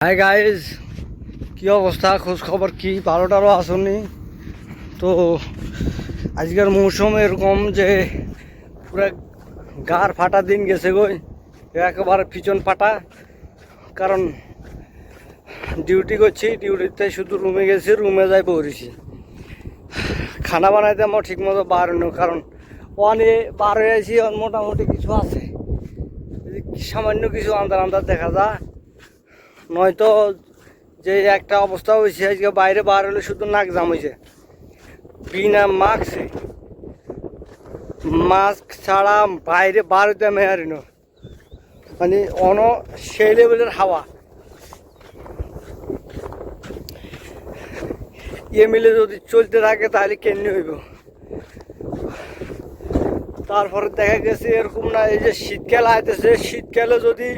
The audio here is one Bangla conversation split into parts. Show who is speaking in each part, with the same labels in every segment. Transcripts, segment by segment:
Speaker 1: হাই গাইজ কি অবস্থা? খোঁজ খবর কি? বারোটারও আসনি। তো আজকের মৌসুম এরকম যে পুরো গার ফাটা দিন গেছে গই একেবারে পিছন ফাটা। কারণ ডিউটি করছি। ডিউটিতে শুধু রুমে গেছি, রুমে যাই পড়েছি। খানা বানাইতে আমার ঠিক মতো বার হইনি কারণ ওয়ানে বার হয়ে আছি মোটামুটি কিছু আছে। সামান্য কিছু আন্দার আন্দার দেখা যায় নয়তো যে একটা অবস্থা হয়েছে, আজকে বাইরে বার হলে শুধু নাক জাম হয়েছে। বিনা মাস্কে, মাস্ক ছাড়া বাইরে বার হইতে আমি হারিন মানে অন, সেই লেভেলের হাওয়া। ইয়ে মিলে যদি চলতে থাকে, তাহলে কেমনি হইব? তারপরে দেখা গেছে এরকম না, এই যে শীতকাল আইতেছে, শীতকালে যদি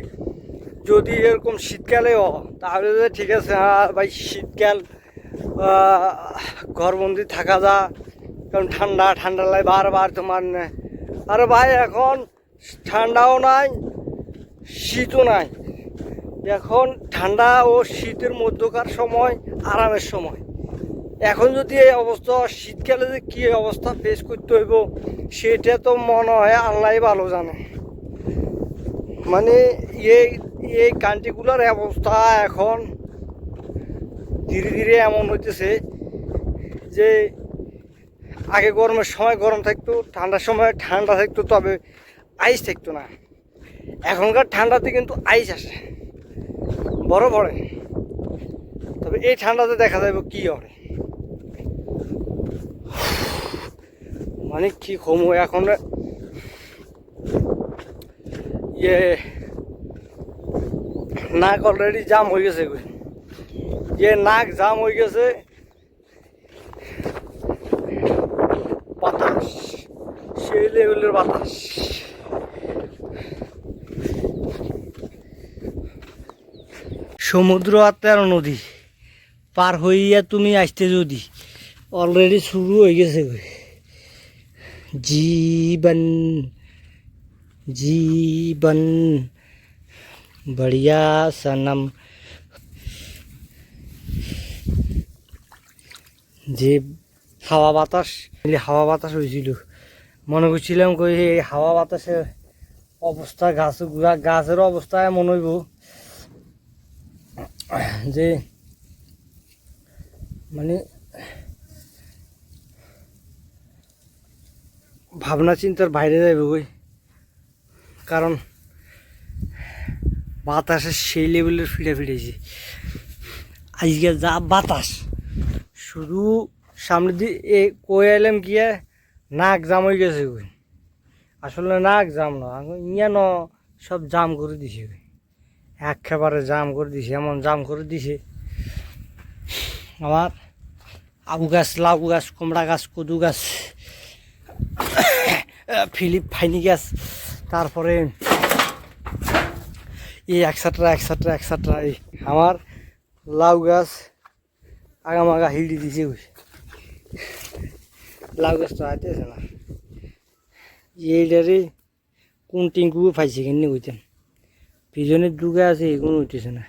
Speaker 1: যদি এরকম শীতকালে হ তাহলে ঠিক আছে হ্যাঁ ভাই, শীতকাল ঘরবন্দি থাকা যা, কারণ ঠান্ডা ঠান্ডা লাগে বারবার তোমার, আরে ভাই, এখন ঠান্ডাও নাই, শীতও নাই। এখন ঠান্ডা ও শীতের মধ্যকার সময়, আরামের সময়। এখন যদি এই অবস্থা, শীতকালে যে কী অবস্থা ফেস করতে হইব, সেটা তো মনে হয় আল্লাহ ভালো জানে। মানে এই এই কান্ট্রিগুলোর অবস্থা এখন ধীরে ধীরে এমন হইতেছে যে আগে গরমের সময় গরম থাকতো, ঠান্ডার সময় ঠান্ডা থাকতো, তবে আইস থাকতো না। এখনকার ঠান্ডাতে কিন্তু আইস আসে, বড় পড়ে। তবে এই ঠান্ডাতে দেখা যাবে কি হবে। মানে কি কমু এখন? ইয়ে নাক অলরেডি জাম হয়ে গেছে যে নাক জাম হয়ে গেছে, বাতাস, সেই লেভেলের বাতাস। সমুদ্র আর তেরো নদী, পার হইয়া তুমি আসতে যদি অলরেডি শুরু হয়ে গেছে জীবন জীবন। बढ़िया सनम যে হাওয়া বাতাস এই হাওয়া বাতাস হয়েছিল মনে করছিলাম কই এই হাওয়া বাতাসের অবস্থা গাছ গা- গাছের অবস্থা এমন হইব যে মানে ভাবনা চিন্তার বাইরে যাইব কই কারণ বাতাসের সেই লেভেলের ফিরে ফিরেছি। আজকে যা বাতাস, শুধু সামনে দিয়ে এ কয়ে এলাম গিয়ে নাক জাম হয়ে গেছে আসলে নাক জাম না ইয়ে ন সব জাম করে দিছে একেবারে জাম করে দিছে, এমন জাম করে দিছে। আমার আবু গাছ, লাউ গাছ, কুমড়া গাছ, কদু গাছ, ফিলিপ ফাইনি গাছ, তারপরে এই একসাটরা একসাটরা একসাটরা এই আমার লাউ গাছ আগামাগা হিলদি দিছে লাউ গাছটা আইতেছে না। এইটারে কোন টিঙ্কু পাইছে কেন হইতেন পিছনের দুগে আছে এগুলো হইতেছে না।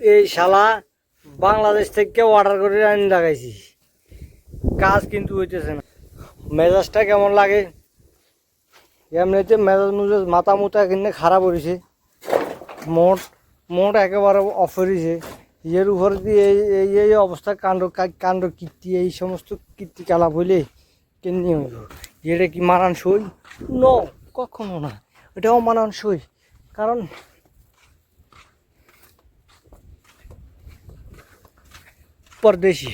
Speaker 1: এই শালা বাংলাদেশ থেকে অর্ডার করে আনি লাগাইছি কাজ কিন্তু হইতেছে না। মেজাজটা কেমন লাগে? এমনিতে মেজাজ মুজাজ মাথা মুতা কিনে খারাপ হয়েছে মোট মোট একেবারে অফ হয়েছে এর উপর দিয়ে এই এই অবস্থা, কাণ্ড কাণ্ড, কীর্তি, এই সমস্ত কীর্তি কালাপ হইলে কেমনি হইব? এটা কি মানানসই? ন কখনো না। এটা অমানানসই কারণ পরদেশি।